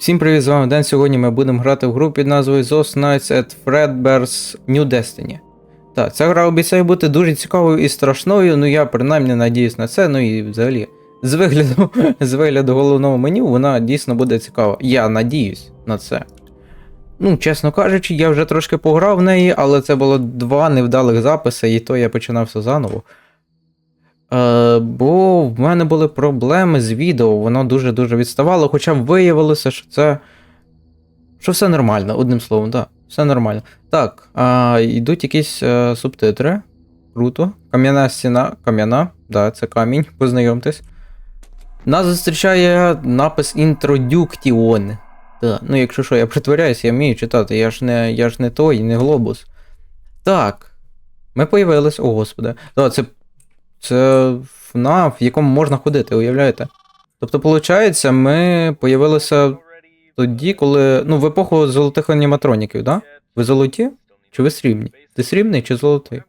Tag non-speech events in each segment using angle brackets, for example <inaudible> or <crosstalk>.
Всім привіт, з вами Ден. Сьогодні ми будемо грати в гру під назвою Those Nights at Fredbear's New Destiny. Так, ця гра обіцяє бути дуже цікавою і страшною, ну я принаймні надіюсь на це, ну і взагалі. З вигляду, <laughs> з вигляду головного меню вона дійсно буде цікава. Я надіюсь на це. Ну, чесно кажучи, я вже трошки пограв в неї, але це було два невдалих записи, і то я починав все заново. Е, бо в мене були проблеми з відео, воно дуже-дуже відставало, хоча виявилося, що це. Що все нормально, одним словом, так, все нормально. Так, а, йдуть якісь е, субтитри. Круто. Кам'яна стіна, кам'яна, да, це камінь, познайомтесь. Нас зустрічає напис Introduction. Да. Ну, якщо що, я притворяюсь, я вмію читати, я ж не, я ж не той, не глобус. Так. Ми появились, о господи. Да, це це FNAF, в якому можна ходити, уявляєте? Тобто, виходить, ми появилися тоді, коли. Ну, в епоху золотих аніматроніків, да? Ви золоті? Чи ви срібні? Ти срібний чи золотий?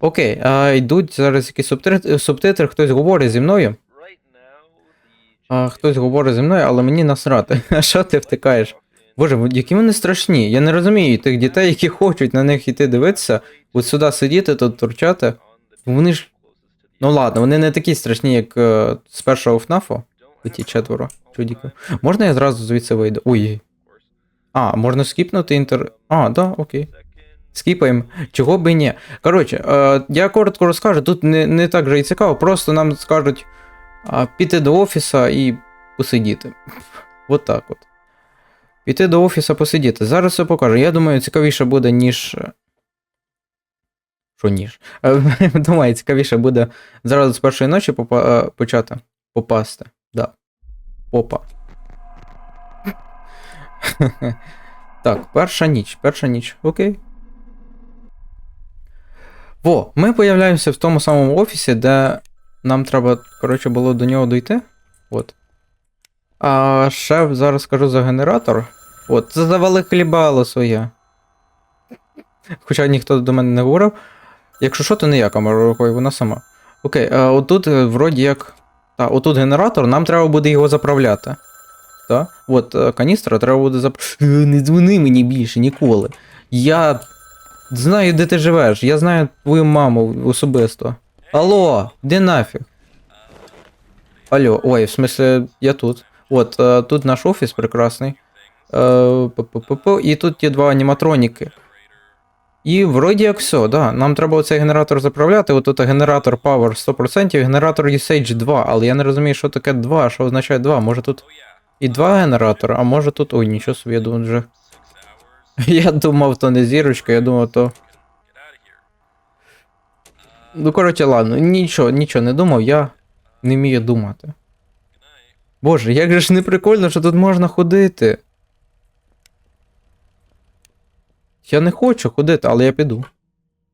Окей, а йдуть зараз якісь субтитри, субтитри, хтось говорить зі мною. А, хтось говорить зі мною, але мені насрати. <laughs> А що ти втикаєш? Боже, які вони страшні. Я не розумію тих дітей, які хочуть на них йти дивитися, от сюди сидіти, тут торчати. Вони ж. Ну ладно, вони не такі страшні, як е, з першого ФНАФу. Ті четверо чудіків. Можна я зразу звідси вийду? Ой. А, можна скіпнути інтер. А, да, окей. Скіпаємо. Чого би ні. Коротше, е, я коротко розкажу, тут не, не так же і цікаво, просто нам скажуть а, піти до офіса і посидіти. <laughs> От так от. Піти до офіса посидіти. Зараз все покажу. Я думаю, цікавіше буде, ніж. Що ніж? Е, <laughs> Думаю, цікавіше буде зразу з першої ночі попа... е, почати попасти. Да. Попа. <laughs> так, перша ніч, перша ніч. Окей. Во, ми появляємося в тому самому офісі, де нам треба, коротше, було до нього дойти. От. А шеф зараз скажу за генератор. От, це завали хлібало своє. Хоча ніхто до мене не говорив. Якщо що, то не я камеру рукою, вона сама. Окей, а отут е, вроді як. Та, отут генератор, нам треба буде його заправляти. Так? От е, каністра треба буде заправляти. Не дзвони мені більше ніколи. Я знаю, де ти живеш. Я знаю твою маму особисто. Алло, де нафіг? Алло, ой, в смысле, я тут. От, е, тут наш офіс прекрасний. Е, І тут є два аніматроніки. І вроді як все, да. Нам треба оцей генератор заправляти. От тут генератор Power 100%, генератор Usage 2, але я не розумію, що таке 2, що означає 2. Може тут і два генератори, а може тут. Ой, нічого собі, я думав вже. <laughs> Я думав, то не зірочка, я думав, то. Ну, коротше, ладно, нічого, нічого не думав, я не вмію думати. Боже, як же ж не прикольно, що тут можна ходити. Я не хочу ходити, але я піду.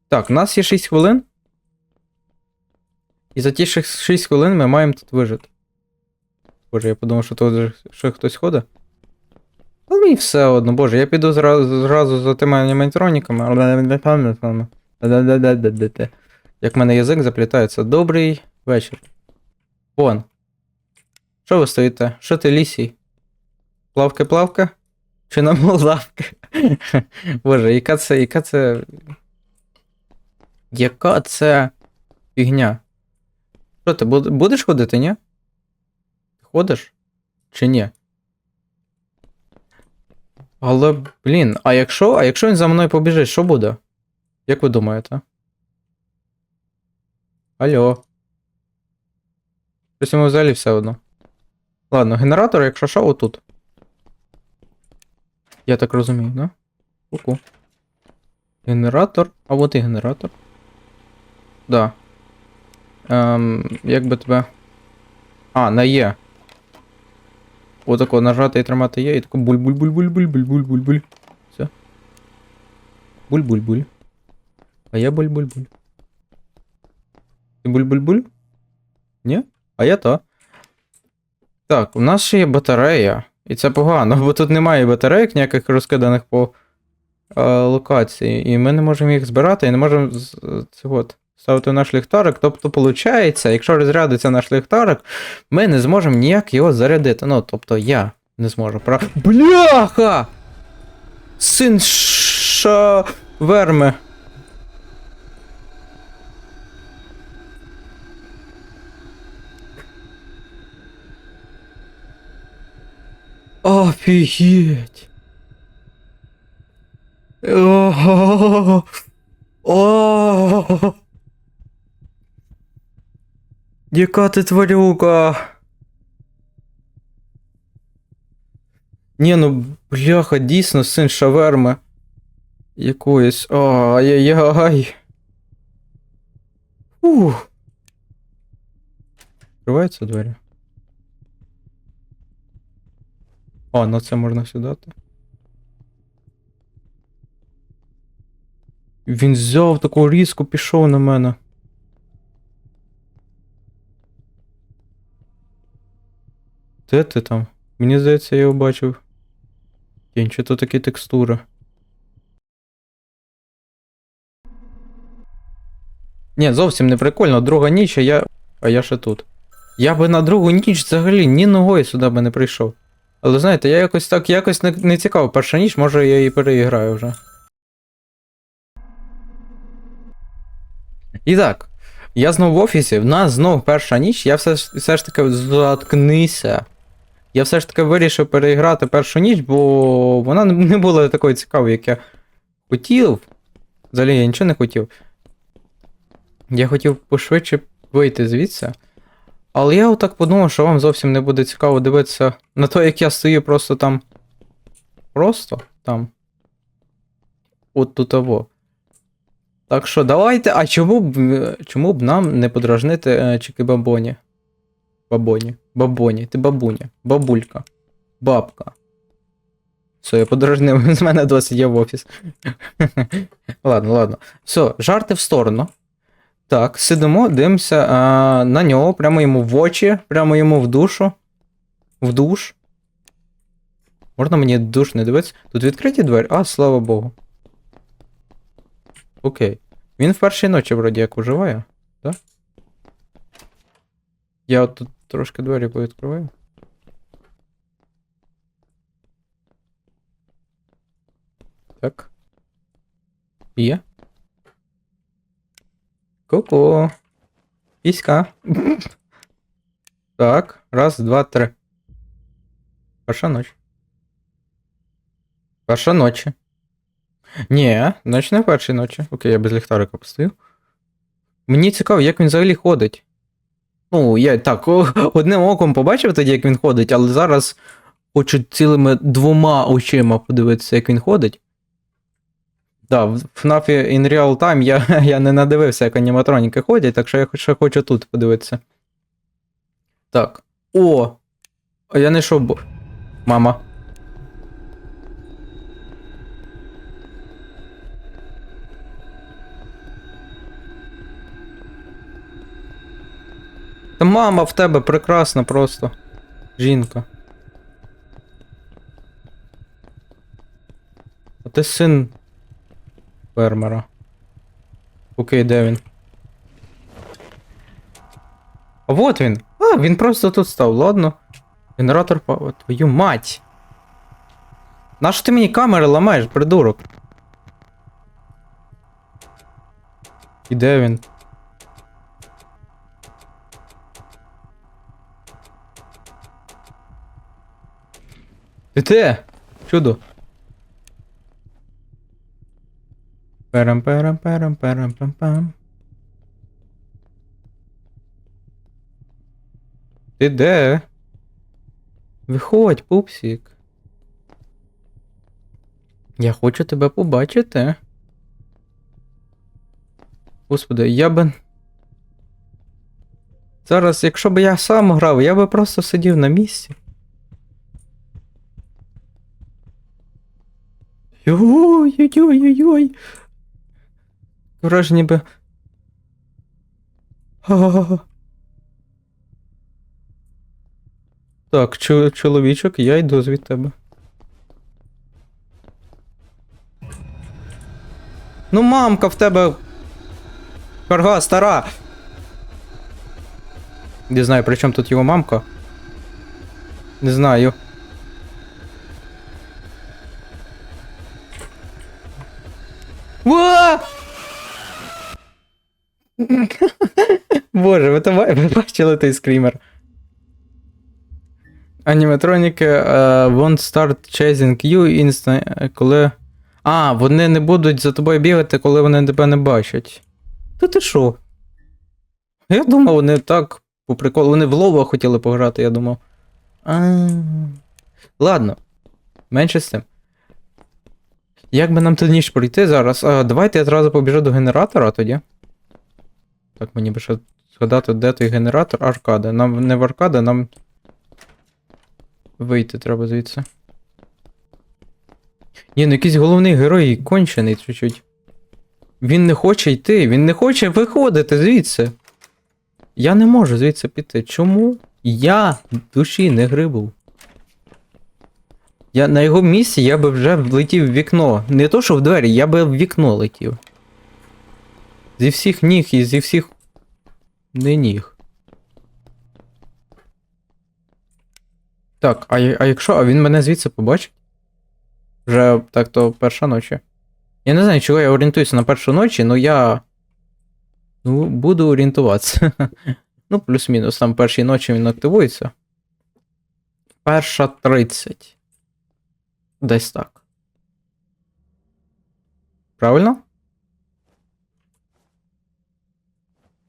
Так, у нас є 6 хвилин. І за ті 6 хвилин ми маємо тут вижити. Боже, я подумав, що тут ще хтось ходить. Але мені все одно, боже, я піду зразу, зразу за тими аніматроніками. Як в мене язик заплітається. Добрий вечір. Вон. Що ви стоїте? Що ти лісій? Плавки-плавка? Чи на <laughs> молдавки? Боже, яка це, яка це. Яка це фігня? Що ти будеш ходити, ні? Ходиш? Чи ні? Але, блін, а якщо, а якщо він за мною побіжить, що буде? Як ви думаєте? Алло. Щось йому взагалі все одно. Ладно, генератор, якщо що, отут. Я так розумію, да? Ку-ку. Генератор. А от і генератор. Да. Ем, як би тебе. А, на Є. Отако нажати і тримати Є, і тако буль-буль-буль-буль-буль-буль-буль-буль. Все. Буль-буль-буль. А я буль-буль-буль. Ти буль-буль-буль? Ні? А я то. Так, у нас ще є батарея. І це погано, <laughs> бо тут немає батарейок ніяких розкиданих по е, локації. І ми не можемо їх збирати і не можемо з- от ставити наш ліхтарик. Тобто, виходить, якщо розрядиться наш ліхтарик, ми не зможемо ніяк його зарядити. Ну, тобто я не зможу. Про... Бляха! Син ша... верми. Офігеть. О, о, Яка ти тварюка? Ні, ну, бляха, дійсно син шаверми. Якоїсь. Ай-яй-яй. Ух. Відкриваються двері? О, ну це можна сюди. Він взяв таку різку, пішов на мене. Де ти там? Мені здається, я його бачив. Кінь, чи то такі текстури. Ні, зовсім не прикольно. Друга ніч, а я. А я ще тут. Я би на другу ніч взагалі ні ногою сюди би не прийшов. Але знаєте, я якось так якось не, не цікаво. Перша ніч, може я її переіграю вже. І так, я знову в офісі, в нас знов перша ніч, я все, все ж таки заткнися. Я все ж таки вирішив переіграти першу ніч, бо вона не була такою цікавою, як я хотів. Взагалі я нічого не хотів. Я хотів пошвидше вийти звідси. Але я отак подумав, що вам зовсім не буде цікаво дивитися на те, як я стою просто там. Просто там. От тут або. Так що давайте. А чому б, чому б нам не подражнити е, чики бабоні? Бабоні. Бабоні. Ти бабуня. Бабулька. Бабка. Все, я подражнив, <laughs> з мене досить є в офіс. <laughs> ладно, ладно. Все, жарти в сторону. Так, сидимо, дивимося а, на нього, прямо йому в очі, прямо йому в душу. В душ. Можна мені душ не дивитися? Тут відкриті двері? А, слава Богу. Окей. Він в першій ночі вроді як уживає, так? Я от тут трошки двері повідкриваю. Так. Є. Ку-ку. Піська. Так, раз, два, три. Перша ноч. Перша ночі. Ні, ноч не першій ночі. Окей, я без ліхтарика постою. Мені цікаво, як він взагалі ходить. Ну, я так, одним оком побачив тоді, як він ходить, але зараз хочу цілими двома очима подивитися, як він ходить. Да, в FNAF in Real Time я, <laughs> я не надивився, як аніматроніки ходять, так що я ще хочу тут подивитися. Так. О! А я не йшов, бо. Мама. Та мама в тебе прекрасна просто. Жінка. А ти син фермера. Окей, де він? А вот він. А, він просто тут став, ладно. Генератор пава. Твою мать. Нащо ти мені камери ламаєш, придурок? І де він? Ти де? Чудо. Перам перам перам перам пам пам. Ти де? Виходь, пупсик. Я хочу тебе побачити. Господи, я би. Зараз, якщо б я сам грав, я би просто сидів на місці. Ой-ой-ой-ой-ой. Враження би. Так, чо- чоловічок, я йду від тебе. Ну, мамка в тебе. Карга, стара! Не знаю, при чому тут його мамка. Не знаю. Ва! Боже, ви, то ви бачили той скрімер? Аніматроніки uh, won't start chasing you instant, коли. А, вони не будуть за тобою бігати, коли вони тебе не бачать. Та ти що? Я думав, вони так по приколу. Вони в лова хотіли пограти, я думав. А. Ладно. Менше з тим. Як би нам ту ніч пройти зараз? А, давайте я одразу побіжу до генератора тоді. Так, мені би ще згадати, де той генератор аркада. Нам не в аркада, нам. Вийти треба звідси. Ні, ну якийсь головний герой кончений чуть-чуть. Він не хоче йти, він не хоче виходити звідси. Я не можу звідси піти. Чому? Я душі не грибув. Я на його місці я би вже влетів в вікно. Не то, що в двері, я би в вікно летів. Зі всіх ніг і зі всіх. Не ніг. Так, а, а якщо. А він мене звідси побачить? Вже так то перша ночі. Я не знаю, чого я орієнтуюся на першу ночі, але я. Ну, буду орієнтуватися. <laughs> ну, плюс-мінус, там перші ночі він активується. Перша 30. Десь так. Правильно?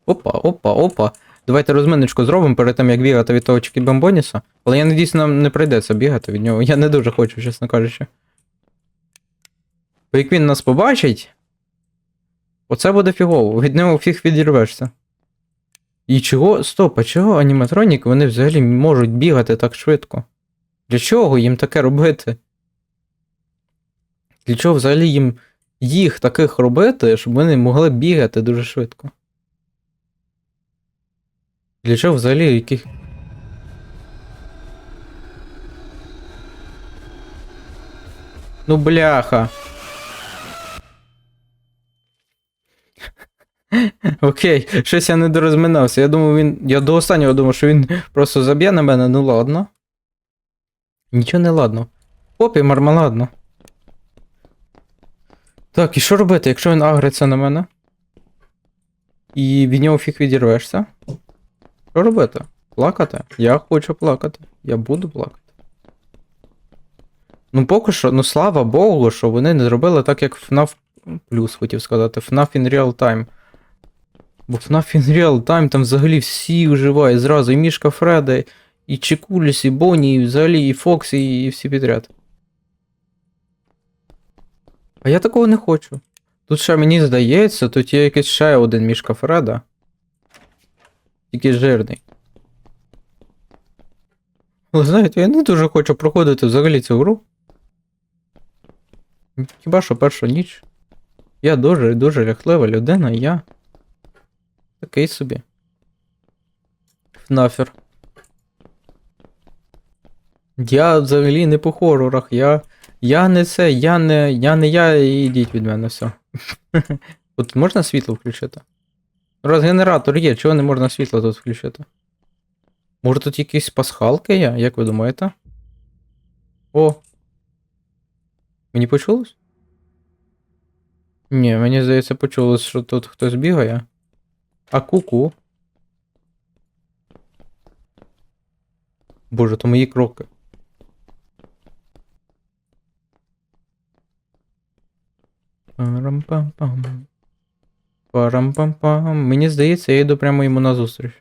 Опа, опа, опа. Давайте розминочку зробимо перед тим, як бігати від того Чікібамбоніса. Але я надіюсь, нам не прийдеться бігати від нього. Я не дуже хочу, чесно кажучи. Бо як він нас побачить. Оце буде фігово, від нього фіг відірвешся. І чого. Стоп, а чого аніматроніки вони взагалі можуть бігати так швидко? Для чого їм таке робити? Для чого взагалі їм їх таких робити, щоб вони могли бігати дуже швидко? Для чого взагалі яких. Ну бляха. <laughs> Окей, щось я не дорозминався. Я думав, він. Я до останнього думав, що він просто заб'є на мене, ну ладно. Нічого не ладно. Опі, мармеладно. Так, і що робити, якщо він агриться на мене? І від нього фіг відірвешся? Що робити? Плакати? Я хочу плакати. Я буду плакати. Ну, поки що, ну слава Богу, що вони не зробили так, як FNAF Plus, хотів сказати, FNAF in Real Time. Бо FNAF in Real Time там взагалі всі вживають зразу. І Мішка Фреда, і Чекуліс, і Бонні, і взагалі, і Фоксі, і всі підряд. А я такого не хочу. Тут ще мені здається, тут є якийсь ще один Мішка Фреда. Тільки жирний. Але знаєте, я не дуже хочу проходити взагалі цю гру. Хіба що першу ніч. Я дуже дуже ляхлива людина, я. Такий собі. Фнафер. Я взагалі не по хорорах, я. Я не це, я не. Я не я, і йдіть від мене все. <laughs> От можна світло включити? Раз генератор є, чого не можна світло тут включити? Може тут якісь пасхалки є, як ви думаєте? О. Мені почулось? Ні, мені здається, почулось, що тут хтось бігає. А ку-ку. Боже, то мої кроки. Парам-пам-пам. Парам-пам-пам. Мені здається, я йду прямо йому назустріч.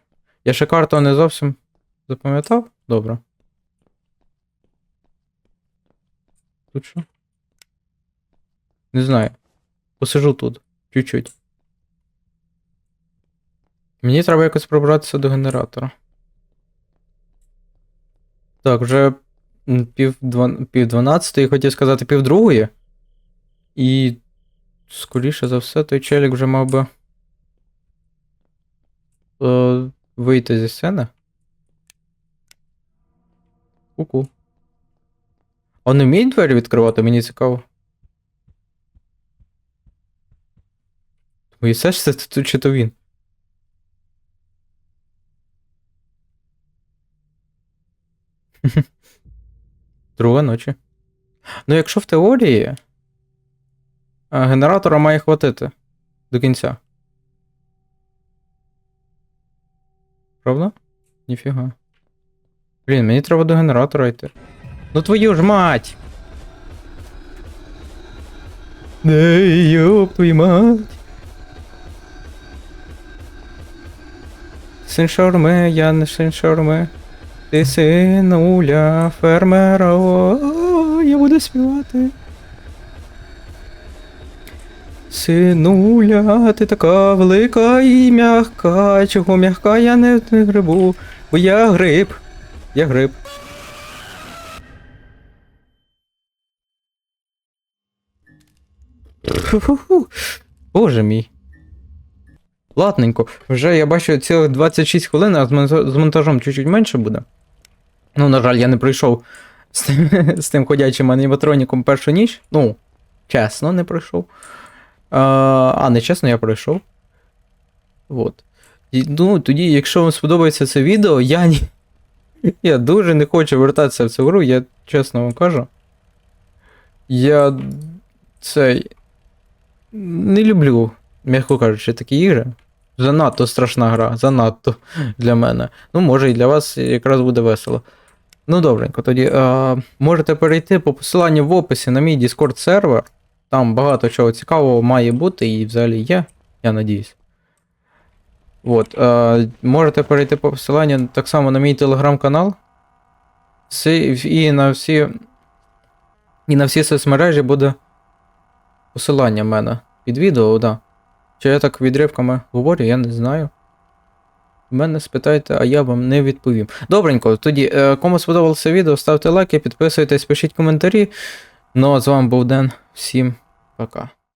Я ще карту не зовсім запам'ятав? Добре. Тут що? Не знаю. Посижу тут. Чуть-чуть. Мені треба якось пробратися до генератора. Так, вже пів, дван... пів дванадцятої, хотів сказати пів другої. І скоріше за все, той челік вже мав би. Е, вийти зі сцени. Ку-ку. А вони вміють двері відкривати, мені цікаво. Боїшся, що це тут чи то він? <laughs> Друга ночі. Ну, якщо в теорії, генератора має хватити до кінця. Правда? Ніфіга. Блін, мені треба до генератора йти. Ну твою ж мать! Ей, йоп твою мать! Син шаурми, я не син шаурми. Ти синуля фермера, о, я буду співати. Синуля, ти така велика і м'яка. Чого м'яка я не, грибу, бо я гриб. Я гриб. Фу-фу-фу. Боже мій. Ладненько. Вже я бачу цілих 26 хвилин, а з монтажом чуть-чуть менше буде. Ну, на жаль, я не пройшов з <laughs> з тим ходячим аніматроніком першу ніч. Ну, чесно, не пройшов. А, а не чесно, я пройшов. От. Ну, тоді, якщо вам сподобається це відео, я ні. <laughs> Я дуже не хочу вертатися в цю гру, я чесно вам кажу. Я цей. Не люблю, м'яко кажучи, такі ігри. Занадто страшна гра, занадто для мене. Ну, може, і для вас якраз буде весело. Ну, добренько, тоді е, можете перейти по посиланню в описі на мій Discord сервер. Там багато чого цікавого має бути і взагалі є, я надіюсь. От, е, можете перейти по посиланню так само на мій телеграм-канал. І на всі. І на всі соцмережі буде посилання в мене під відео, да. Чи я так відривками говорю, я не знаю. Мене спитайте, а я вам не відповім. Добренько, тоді, е, кому сподобалося відео, ставте лайки, підписуйтесь, пишіть коментарі. Ну а з вами був Ден. Всім пока.